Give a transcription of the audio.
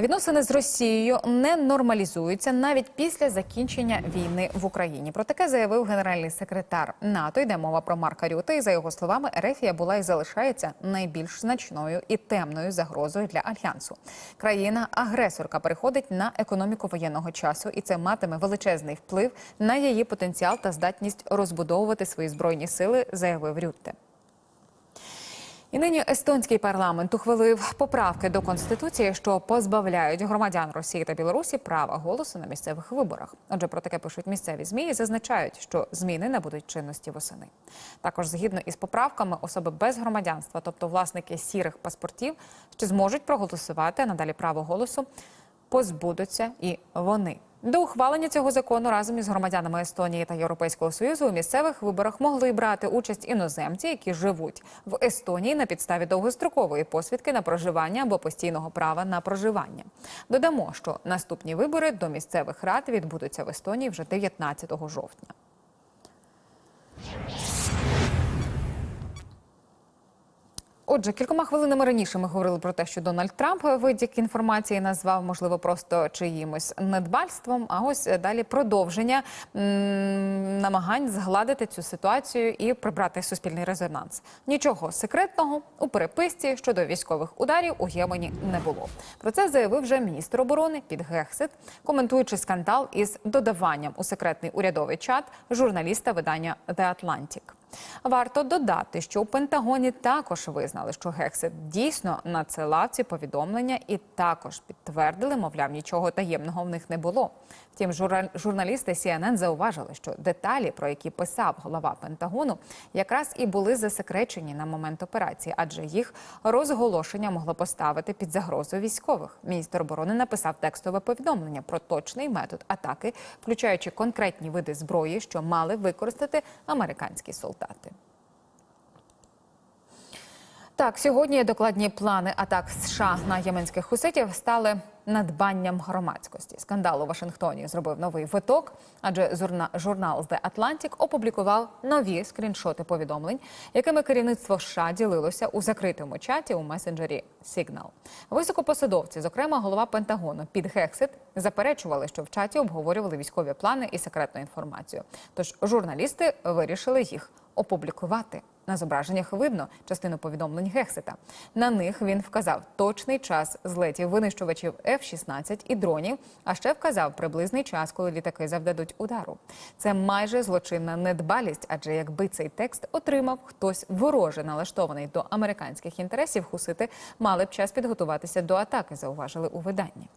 Відносини з Росією не нормалізуються навіть після закінчення війни в Україні. Про таке заявив генеральний секретар НАТО. Йде мова про Марка Рюте. І за його словами, Ерефія була і залишається найбільш значною і темною загрозою для альянсу. Країна-агресорка переходить на економіку воєнного часу, і це матиме величезний вплив на її потенціал та здатність розбудовувати свої збройні сили, заявив Рютте. І нині естонський парламент ухвалив поправки до конституції, що позбавляють громадян Росії та Білорусі права голосу на місцевих виборах. Отже, про таке пишуть місцеві змі і зазначають, що зміни набудуть чинності восени. Також згідно із поправками, особи без громадянства, тобто власники сірих паспортів, ще зможуть проголосувати а надалі право голосу. Позбудуться і вони. До ухвалення цього закону разом із громадянами Естонії та Європейського союзу у місцевих виборах могли брати участь іноземці, які живуть в Естонії на підставі довгострокової посвідки на проживання або постійного права на проживання. Додамо, що наступні вибори до місцевих рад відбудуться в Естонії вже 19 жовтня. Отже, кількома хвилинами раніше ми говорили про те, що Дональд Трамп витік інформації назвав, можливо, просто чиїмось недбальством. А ось далі продовження намагань згладити цю ситуацію і прибрати суспільний резонанс. Нічого секретного у переписці щодо військових ударів у Ємені не було. Про це заявив вже міністр оборони під Гексит, коментуючи скандал із додаванням у секретний урядовий чат журналіста видання The Atlantic. Варто додати, що у Пентагоні також визнали, що Гексит дійсно надсилав ці повідомлення і також підтвердили, мовляв, нічого таємного в них не було. Втім, журналісти CNN зауважили, що деталі, про які писав голова Пентагону, якраз і були засекречені на момент операції, адже їх розголошення могло поставити під загрозу військових. Міністр оборони написав текстове повідомлення про точний метод атаки, включаючи конкретні види зброї, що мали використати американські солдати читати. Так, сьогодні докладні плани атак США на єменських хуситів стали надбанням громадськості. Скандал у Вашингтоні зробив новий виток, адже журна- журнал The Atlantic опублікував нові скріншоти повідомлень, якими керівництво США ділилося у закритому чаті у месенджері Signal. Високопосадовці, зокрема голова Пентагону Під Гексит, заперечували, що в чаті обговорювали військові плани і секретну інформацію. Тож журналісти вирішили їх опублікувати. На зображеннях видно частину повідомлень Гексита. На них він вказав точний час злетів винищувачів F-16 і дронів, а ще вказав приблизний час, коли літаки завдадуть удару. Це майже злочинна недбалість, адже якби цей текст отримав хтось вороже налаштований до американських інтересів, хусити мали б час підготуватися до атаки, зауважили у виданні.